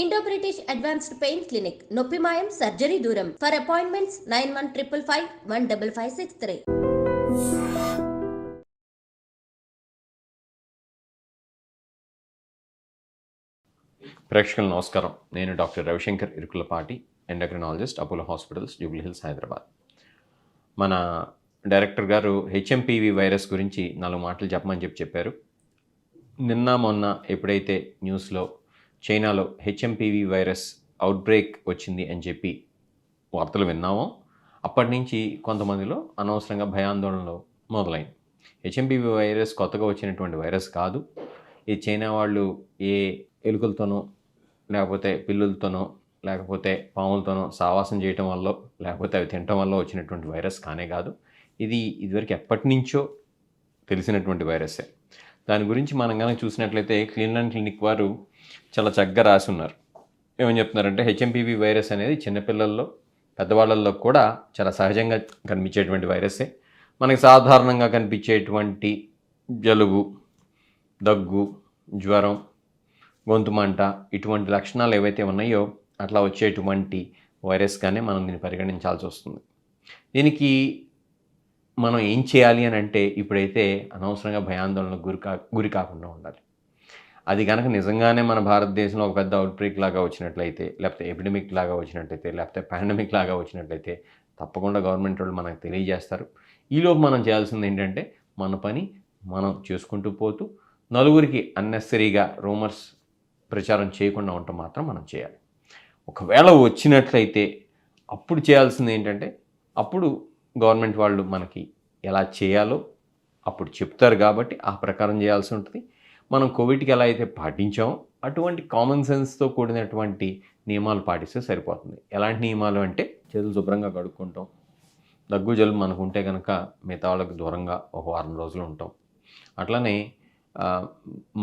Indo British advanced pain clinic నొప్పి మాయం surgery దూరం. For appointments nine one triple five one double five six three ప్రేక్షకులు నమస్కారం. నేను doctor Ravishankar Irukulapati endocrinologist Apollo hospitals Jubilee Hills Hyderabad. మన director గారు HMPV virus గురించి నాలుగు మాటలు చెప్పమని చెప్పి చెప్పారు. నిన్న మొన్న ఎప్పుడైతే న్యూస్లో చైనాలో హెచ్ఎంపివి వైరస్ అవుట్బ్రేక్ వచ్చింది అని చెప్పి వార్తలు విన్నామో. అప్పటి నుంచి కొంతమందిలో అనవసరంగా భయాందోళనలు మొదలైంది. హెచ్ఎంపివి వైరస్ కొత్తగా వచ్చినటువంటి వైరస్ కాదు. ఈ చైనా వాళ్ళు ఏ ఎలుకలతోనో లేకపోతే పిల్లులతోనో లేకపోతే పాములతోనో సావాసం చేయటం వల్ల లేకపోతే అవి తినటం వల్ల వచ్చినటువంటి వైరస్ కానే కాదు. ఇది ఇదివరకు ఎప్పటి నుంచో తెలిసినటువంటి వైరస్సే దాని గురించి మనం కనుక చూసినట్లయితే క్లీన్ అండ్ క్లినిక్ వారు చాలా చక్కగా రాసి ఉన్నారు ఏమని చెప్తున్నారంటే హెచ్ఎంపీవీ వైరస్ అనేది చిన్నపిల్లల్లో పెద్దవాళ్ళల్లో కూడా చాలా సహజంగా కనిపించేటువంటి వైరస్సే మనకి సాధారణంగా కనిపించేటువంటి జలుబు దగ్గు జ్వరం గొంతు మంట ఇటువంటి లక్షణాలు ఏవైతే ఉన్నాయో అట్లా వచ్చేటువంటి వైరస్గానే మనం దీన్ని పరిగణించాల్సి వస్తుంది. దీనికి మనం ఏం చేయాలి అని అంటే ఇప్పుడైతే అనవసరంగా భయాందోళనకు గురి కా గురి కాకుండా ఉండాలి. అది కనుక నిజంగానే మన భారతదేశంలో ఒక పెద్ద అవుట్బ్రేక్ లాగా వచ్చినట్లయితే లేకపోతే ఎపిడమిక్ లాగా వచ్చినట్లయితే లేకపోతే పాండమిక్ లాగా వచ్చినట్లయితే తప్పకుండా గవర్నమెంట్ వాళ్ళు మనకు తెలియజేస్తారు. ఈలోపు మనం చేయాల్సింది ఏంటంటే మన పని మనం చేసుకుంటూ పోతూ నలుగురికి అన్నెసరీగా రూమర్స్ ప్రచారం చేయకుండా ఉండటం మాత్రం మనం చేయాలి. ఒకవేళ వచ్చినట్లయితే అప్పుడు చేయాల్సింది ఏంటంటే అప్పుడు గవర్నమెంట్ వాళ్ళు మనకి ఎలా చేయాలో అప్పుడు చెప్తారు కాబట్టి ఆ ప్రకారం చేయాల్సి ఉంటుంది. మనం కోవిడ్కి ఎలా అయితే పాటించామో అటువంటి కామన్ సెన్స్తో కూడినటువంటి నియమాలు పాటిస్తే సరిపోతుంది. ఎలాంటి నియమాలు అంటే చేతులు శుభ్రంగా కడుక్కుంటాం. దగ్గు జలుబు మనకు ఉంటే కనుక మిగతా వాళ్ళకి దూరంగా ఒక వారం రోజులు ఉంటాం. అట్లనే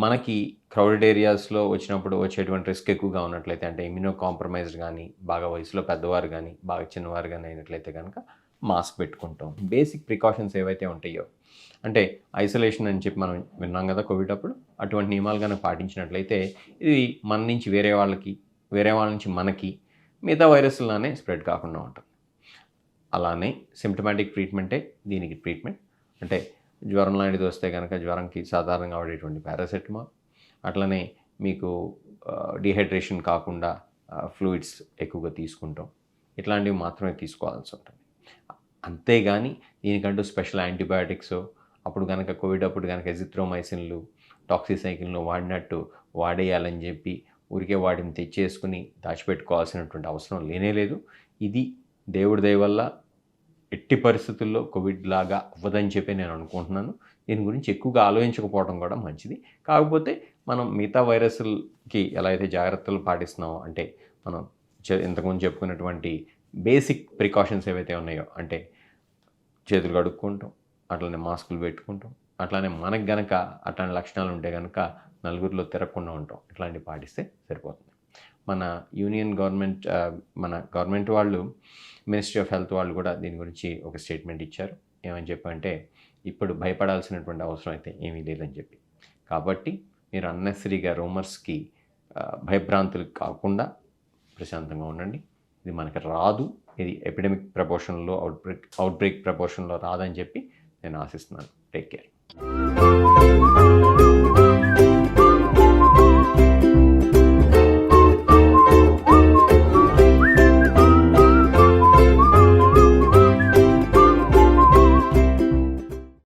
మనకి క్రౌడెడ్ ఏరియాస్లో వచ్చినప్పుడు వచ్చేటువంటి రిస్క్ ఎక్కువగా ఉన్నట్లయితే అంటే ఇమ్యూనో కాంప్రమైజ్డ్ కానీ బాగా వయసులో పెద్దవారు కానీ బాగా చిన్నవారు కానీ అయినట్లయితే కనుక మాస్క్ పెట్టుకుంటాం. బేసిక్ ప్రికాషన్స్ ఏవైతే ఉంటాయో అంటే ఐసోలేషన్ అని చెప్పి మనం విన్నాం కదా కోవిడ్ అప్పుడు అటువంటి నియమాలు కనుక పాటించినట్లయితే ఇది మన నుంచి వేరే వాళ్ళకి వేరే వాళ్ళ నుంచి మనకి మిగతా వైరస్లానే స్ప్రెడ్ కాకుండా ఉంటుంది. అలానే సిమ్టమాటిక్ ట్రీట్మెంటే దీనికి ట్రీట్మెంట్. అంటే జ్వరం లాంటిది వస్తే కనుక జ్వరంకి సాధారణంగా వాడేటువంటి పారాసెటమాల్. అట్లనే మీకు డిహైడ్రేషన్ కాకుండా ఫ్లూయిడ్స్ ఎక్కువగా తీసుకుంటాం. ఇట్లాంటివి మాత్రమే తీసుకోవాల్సి ఉంటుంది. అంతేగాని దీనికంటూ స్పెషల్ యాంటీబయాటిక్స్ అప్పుడు కనుక కోవిడ్ అప్పుడు కనుక ఎజిత్రోమైసిన్లు టాక్సిసైకిల్ను వాడినట్టు వాడేయాలని చెప్పి ఊరికే వాటిని తెచ్చేసుకుని దాచిపెట్టుకోవాల్సినటువంటి అవసరం లేనే లేదు. ఇది దేవుడి దయ వల్ల ఎట్టి పరిస్థితుల్లో కోవిడ్ లాగా అవ్వదని చెప్పి నేను అనుకుంటున్నాను. దీని గురించి ఎక్కువగా ఆలోచించకపోవడం కూడా మంచిది. కాకపోతే మనం మిగతా వైరస్లకి ఎలా అయితే జాగ్రత్తలు పాటిస్తున్నామో అంటే మనం ఇంతకుముందు చెప్పుకున్నటువంటి బేసిక్ ప్రికాషన్స్ ఏవైతే ఉన్నాయో అంటే చేతులు కడుక్కుంటాం అట్లనే మాస్కులు పెట్టుకుంటాం అట్లానే మనకు గనక అట్లాంటి లక్షణాలు ఉంటే కనుక నలుగురిలో తిరగకుండా ఉంటాం. ఇట్లాంటివి పాటిస్తే సరిపోతుంది. మన యూనియన్ గవర్నమెంట్ మన గవర్నమెంట్ వాళ్ళు మినిస్ట్రీ ఆఫ్ హెల్త్ వాళ్ళు కూడా దీని గురించి ఒక స్టేట్మెంట్ ఇచ్చారు. ఏమని చెప్పంటే ఇప్పుడు భయపడాల్సినటువంటి అవసరం అయితే ఏమీ లేదని చెప్పి. కాబట్టి మీరు అన్నెసరీగా రూమర్స్కి భయభ్రాంతులు కాకుండా ప్రశాంతంగా ఉండండి. ఇది మనకి రాదు. ఇది ఎపిడమిక్ ప్రపోర్షన్లో అవుట్బ్రేక్ అవుట్బ్రేక్ ప్రపోర్షన్లో రాదని చెప్పి నేను ఆశిస్తున్నాను. Take care